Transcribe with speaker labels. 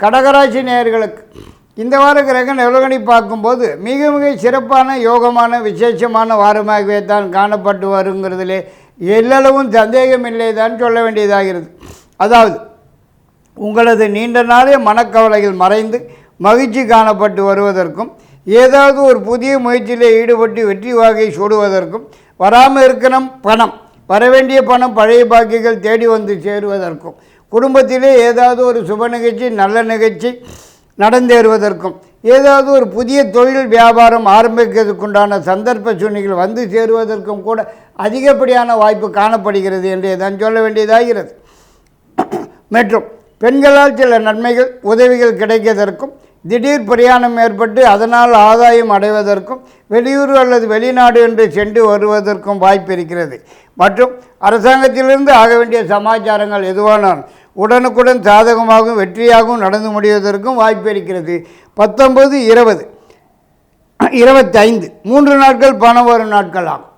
Speaker 1: கடகராசி நேயர்களுக்கு இந்த வார கிரக நிலவணி பார்க்கும்போது மிக மிக சிறப்பான யோகமான விசேஷமான வாரமாகவே தான் காணப்பட்டு வருங்கிறதுலே எல்லளவும் சந்தேகமில்லை தான் சொல்ல வேண்டியதாகிறது. அதாவது உங்களது நீண்ட நாளே மனக்கவலைகள் மறைந்து மகிழ்ச்சி காணப்பட்டு வருவதற்கும் ஏதாவது ஒரு புதிய முயற்சியில் ஈடுபட்டு வெற்றி வாகை சூடுவதற்கும் வராமல் இருக்கணும் பணம் வரவேண்டிய பணம் பழைய பாக்கிகள் தேடி வந்து சேருவதற்கும் குடும்பத்திலே ஏதாவது ஒரு சுப நிகழ்ச்சி நல்ல நிகழ்ச்சி நடந்தேறுவதற்கும் ஏதாவது ஒரு புதிய தொழில் வியாபாரம் ஆரம்பிக்கிறதுக்குண்டான சந்தர்ப்ப சூழ்நிலைகள் வந்து சேருவதற்கும் கூட அதிகப்படியான வாய்ப்பு காணப்படுகிறது என்று தான் சொல்ல வேண்டியதாகிறது. மற்றும் பெண்களால் சில நன்மைகள் உதவிகள் கிடைக்கிறதற்கும் திடீர் பிரயாணம் ஏற்பட்டு அதனால் ஆதாயம் அடைவதற்கும் வெளியூர் அல்லது வெளிநாடு என்று சென்று வருவதற்கும் வாய்ப்பு இருக்கிறது. மற்றும் அரசாங்கத்திலிருந்து ஆக வேண்டிய சமாச்சாரங்கள் எதுவானாலும் உடனுக்குடன் சாதகமாகவும் வெற்றியாகவும் நடந்து முடிவதற்கும் வாய்ப்பு இருக்கிறது. பத்தொன்பது இருபது இருபத்தைந்து. மூன்று நாட்கள் பணம் வரும் நாட்கள் ஆகும்.